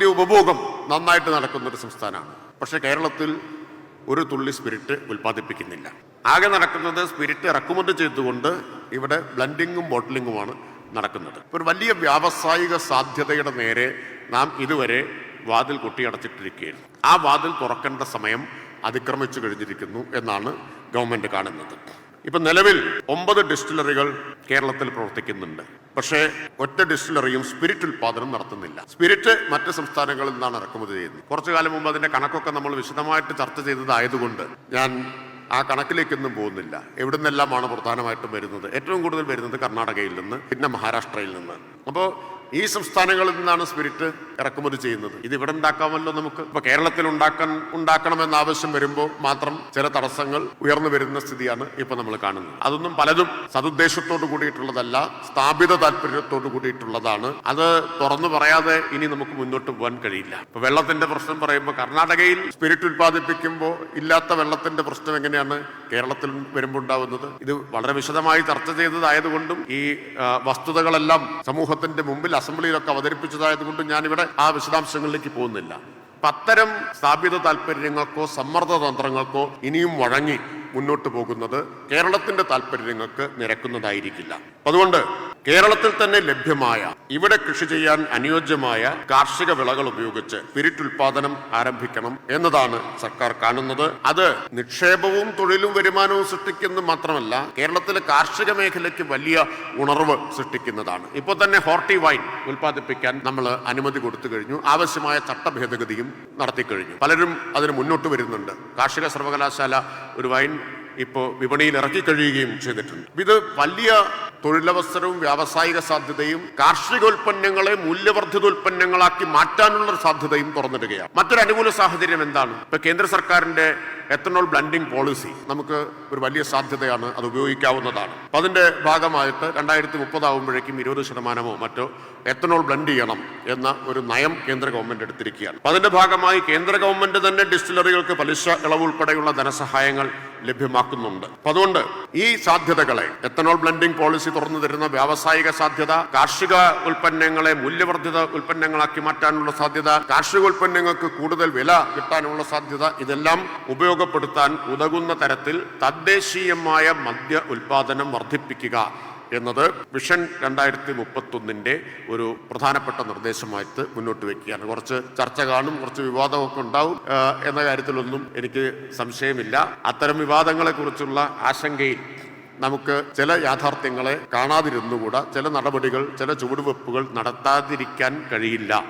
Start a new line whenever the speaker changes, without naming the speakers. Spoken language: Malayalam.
മദ്യ ഉപഭോഗം നന്നായിട്ട് നടക്കുന്ന ഒരു സംസ്ഥാനമാണ്. പക്ഷെ കേരളത്തിൽ ഒരു തുള്ളി സ്പിരിറ്റ് ഉൽപ്പാദിപ്പിക്കുന്നില്ല. ആകെ നടക്കുന്നത് സ്പിരിറ്റ് ഇറക്കുമതി ചെയ്തുകൊണ്ട് ഇവിടെ ബ്ലൻഡിങ്ങും ബോട്ടിലിങ്ങുമാണ് നടക്കുന്നത്. ഒരു വലിയ വ്യാവസായിക സാധ്യതയുടെ നേരെ നാം ഇതുവരെ വാതിൽ കൊട്ടിയടച്ചിട്ടിരിക്കുകയാണ് ആ വാതിൽ തുറക്കേണ്ട സമയം അതിക്രമിച്ചു കഴിഞ്ഞിരിക്കുന്നു എന്നാണ് ഗവൺമെന്റ് കാണുന്നത്. ഇപ്പൊ നിലവിൽ ഒമ്പത് ഡിസ്റ്റിലറികൾ കേരളത്തിൽ പ്രവർത്തിക്കുന്നുണ്ട്. പക്ഷേ ഒറ്റ ഡിസ്റ്റിലറിയും സ്പിരിറ്റ് ഉൽപാദനം നടത്തുന്നില്ല. സ്പിരിറ്റ് മറ്റ് സംസ്ഥാനങ്ങളിൽ നിന്നാണ് ഇറക്കുമതി ചെയ്യുന്നത്. കുറച്ചു കാലം മുമ്പ് അതിന്റെ കണക്കൊക്കെ നമ്മൾ വിശദമായിട്ട് ചർച്ച ചെയ്തതായതുകൊണ്ട് ഞാൻ ആ കണക്കിലേക്കൊന്നും പോകുന്നില്ല. എവിടെ നിന്നെല്ലാമാണ് പ്രധാനമായിട്ടും വരുന്നത്? ഏറ്റവും കൂടുതൽ വരുന്നത് കർണാടകയിൽ നിന്ന് പിന്നെ മഹാരാഷ്ട്രയിൽ നിന്ന്. അപ്പോൾ ഈ സംസ്ഥാനങ്ങളിൽ നിന്നാണ് സ്പിരിറ്റ് ഇറക്കുമതി ചെയ്യുന്നത്. ഇത് ഇവിടെ ഉണ്ടാക്കാമല്ലോ നമുക്ക്. ഇപ്പൊ കേരളത്തിൽ ഉണ്ടാക്കാൻ ഉണ്ടാക്കണമെന്ന ആവശ്യം വരുമ്പോൾ മാത്രം ചില തടസ്സങ്ങൾ ഉയർന്നു വരുന്ന സ്ഥിതിയാണ് ഇപ്പൊ നമ്മൾ കാണുന്നത്. അതൊന്നും പലതും സതുദ്ദേശത്തോട് കൂടിയിട്ടുള്ളതല്ല സ്ഥാപിത താല്പര്യത്തോട് കൂടിയിട്ടുള്ളതാണ്. അത് തുറന്നു പറയാതെ ഇനി നമുക്ക് മുന്നോട്ട് പോകാൻ കഴിയില്ല. ഇപ്പൊ വെള്ളത്തിന്റെ പ്രശ്നം പറയുമ്പോൾ കർണാടകയിൽ സ്പിരിറ്റ് ഉത്പാദിപ്പിക്കുമ്പോൾ ഇല്ലാത്ത വെള്ളത്തിന്റെ പ്രശ്നം എങ്ങനെയാണ് കേരളത്തിൽ വരുമ്പോൾ ഉണ്ടാവുന്നത്? ഇത് വളരെ വിശദമായി ചർച്ച ചെയ്തതായതുകൊണ്ടും ഈ വസ്തുതകളെല്ലാം സമൂഹത്തിന്റെ മുമ്പിൽ അസംബ്ലിയിലൊക്കെ അവതരിപ്പിച്ചതായതുകൊണ്ട് ഞാനിവിടെ ആ വിശദാംശങ്ങളിലേക്ക് പോകുന്നില്ല. അത്തരം സ്ഥാപിത താല്പര്യങ്ങൾക്കോ സമ്മർദ്ദ തന്ത്രങ്ങൾക്കോ ഇനിയും വഴങ്ങി മുന്നോട്ട് പോകുന്നത് കേരളത്തിന്റെ താല്പര്യങ്ങൾക്ക് നിരക്കുന്നതായിരിക്കില്ല. അതുകൊണ്ട് കേരളത്തിൽ തന്നെ ലഭ്യമായ ഇവിടെ കൃഷി ചെയ്യാൻ അനുയോജ്യമായ കാർഷിക വിളകൾ ഉപയോഗിച്ച് സ്പിരിറ്റ് ഉൽപാദനം ആരംഭിക്കണം എന്നതാണ് സർക്കാർ കാണുന്നത്. അത് നിക്ഷേപവും തൊഴിലും വരുമാനവും സൃഷ്ടിക്കുന്ന മാത്രമല്ല കേരളത്തിലെ കാർഷിക മേഖലയ്ക്ക് വലിയ ഉണർവ് സൃഷ്ടിക്കുന്നതാണ്. ഇപ്പോൾ തന്നെ ഹോർട്ടി വൈൻ ഉൽപ്പാദിപ്പിക്കാൻ നമ്മൾ അനുമതി കൊടുത്തു കഴിഞ്ഞു. ആവശ്യമായ ചട്ടഭേദഗതിയും നടത്തി കഴിഞ്ഞു. പലരും അതിന് മുന്നോട്ട് വരുന്നുണ്ട്. കാർഷിക സർവകലാശാല ഒരു വൈൻ ഇപ്പോൾ വിപണിയിൽ ഇറക്കി കഴിയുകയും ചെയ്തിട്ടുണ്ട്. ഇത് വലിയ തൊഴിലവസരവും വ്യാവസായിക സാധ്യതയും കാർഷികോൽപ്പന്നങ്ങളെ മൂല്യവർദ്ധിത ഉൽപ്പന്നങ്ങളാക്കി മാറ്റാനുള്ള സാധ്യതയും തുറന്നിടുകയാണ്. മറ്റൊരു അനുകൂല സാഹചര്യം എന്താണ്? ഇപ്പൊ കേന്ദ്ര സർക്കാരിന്റെ എത്തനോൾ ബ്ലൻഡിംഗ് പോളിസി നമുക്ക് ഒരു വലിയ സാധ്യതയാണ് അത് ഉപയോഗിക്കാവുന്നതാണ്. അപ്പൊ അതിന്റെ ഭാഗമായിട്ട് രണ്ടായിരത്തി മുപ്പതാവുമ്പോഴേക്കും ഇരുപത് ശതമാനമോ മറ്റോ എത്തനോൾ ബ്ലൻഡ് ചെയ്യണം എന്ന ഒരു നയം കേന്ദ്ര ഗവൺമെന്റ് എടുത്തിരിക്കുകയാണ്. അതിന്റെ ഭാഗമായി കേന്ദ്ര ഗവൺമെന്റ് തന്നെ ഡിസ്റ്റിലറികൾക്ക് പലിശ ഇളവ് ഉൾപ്പെടെയുള്ള ധനസഹായങ്ങൾ ലഭ്യമാക്കുന്നുണ്ട്. അതുകൊണ്ട് ഈ സാധ്യതകളെ എത്തനോൾ ബ്ലൻഡിംഗ് പോളിസി തുറന്നു തരുന്ന വ്യാവസായിക സാധ്യത കാർഷിക ഉൽപ്പന്നങ്ങളെ മൂല്യവർദ്ധിത ഉൽപ്പന്നങ്ങളാക്കി മാറ്റാനുള്ള സാധ്യത കാർഷിക ഉൽപ്പന്നങ്ങൾക്ക് കൂടുതൽ വില കിട്ടാനുള്ള സാധ്യത ഇതെല്ലാം ഉപയോഗപ്പെടുത്താൻ ഉതകുന്ന തരത്തിൽ തദ്ദേശീയമായ മദ്യ ഉൽപാദനം വർദ്ധിപ്പിക്കുക. എന്നത് വിഷൻ രണ്ടായിരത്തി മുപ്പത്തൊന്നിന്റെ ഒരു പ്രധാനപ്പെട്ട നിർദ്ദേശമായിട്ട് മുന്നോട്ട് വയ്ക്കുകയാണ് കുറച്ച് ചർച്ച കാണും കുറച്ച് വിവാദമൊക്കെ ഉണ്ടാവും എന്ന കാര്യത്തിലൊന്നും എനിക്ക് സംശയമില്ല. അത്തരം വിവാദങ്ങളെക്കുറിച്ചുള്ള ആശങ്കയിൽ നമുക്ക് ചില യാഥാർത്ഥ്യങ്ങളെ കാണാതിരുന്നുകൂടാ ചില നടപടികൾ ചില ചുവടുവെപ്പുകൾ നടത്താതിരിക്കാൻ കഴിയില്ല.